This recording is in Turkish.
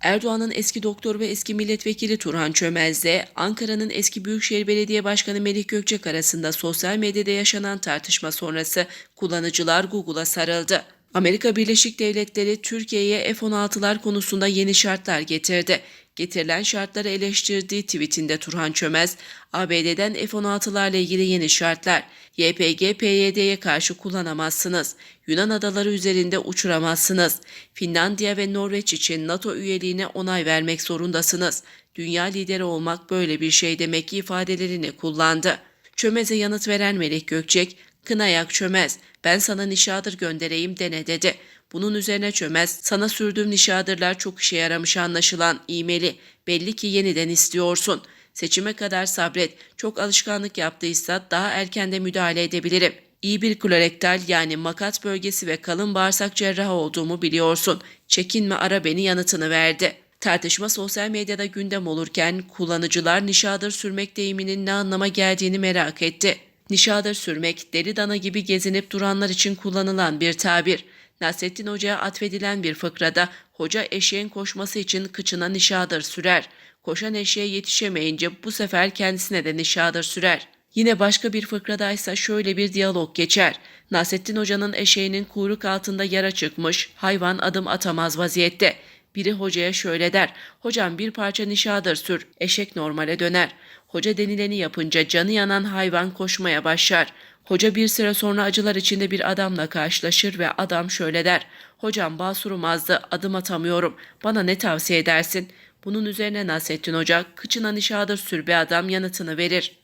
Erdoğan'ın eski doktor ve eski milletvekili Turhan Çömez'le Ankara'nın eski Büyükşehir Belediye Başkanı Melih Gökçek arasında sosyal medyada yaşanan tartışma sonrası kullanıcılar Google'a sarıldı. Amerika Birleşik Devletleri Türkiye'ye F-16'lar konusunda yeni şartlar getirdi. Getirilen şartları eleştirdiği tweetinde Turhan Çömez, ABD'den F-16'larla ilgili yeni şartlar, YPG, PYD'ye karşı kullanamazsınız, Yunan adaları üzerinde uçuramazsınız, Finlandiya ve Norveç için NATO üyeliğine onay vermek zorundasınız, dünya lideri olmak böyle bir şey demek ifadelerini kullandı. Çömez'e yanıt veren Melek Gökçek, Kınayak çömez, ben sana nişadır göndereyim dene dedi. Bunun üzerine çömez, sana sürdüğüm nişadırlar çok işe yaramış anlaşılan, iğmeli. Belli ki yeniden istiyorsun. Seçime kadar sabret. Çok alışkanlık yaptıysa daha erken de müdahale edebilirim. İyi bir kolorektal yani makat bölgesi ve kalın bağırsak cerrahı olduğumu biliyorsun. Çekinme ara beni yanıtını verdi. Tartışma sosyal medyada gündem olurken kullanıcılar nişadır sürmek deyiminin ne anlama geldiğini merak etti. Nişadır sürmek, deli dana gibi gezinip duranlar için kullanılan bir tabir. Nasrettin Hoca'ya atfedilen bir fıkrada hoca eşeğin koşması için kıçına nişadır sürer. Koşan eşeğe yetişemeyince bu sefer kendisine de nişadır sürer. Yine başka bir fıkradaysa şöyle bir diyalog geçer. Nasrettin Hoca'nın eşeğinin kuyruk altında yara çıkmış, hayvan adım atamaz vaziyette. Biri hocaya şöyle der, hocam bir parça nişadır sür, eşek normale döner. Hoca denileni yapınca canı yanan hayvan koşmaya başlar. Hoca bir süre sonra acılar içinde bir adamla karşılaşır ve adam şöyle der. Hocam basurum azdı, adım atamıyorum. Bana ne tavsiye edersin? Bunun üzerine Nasrettin Hoca, kıçına nişadır sür be adam yanıtını verir.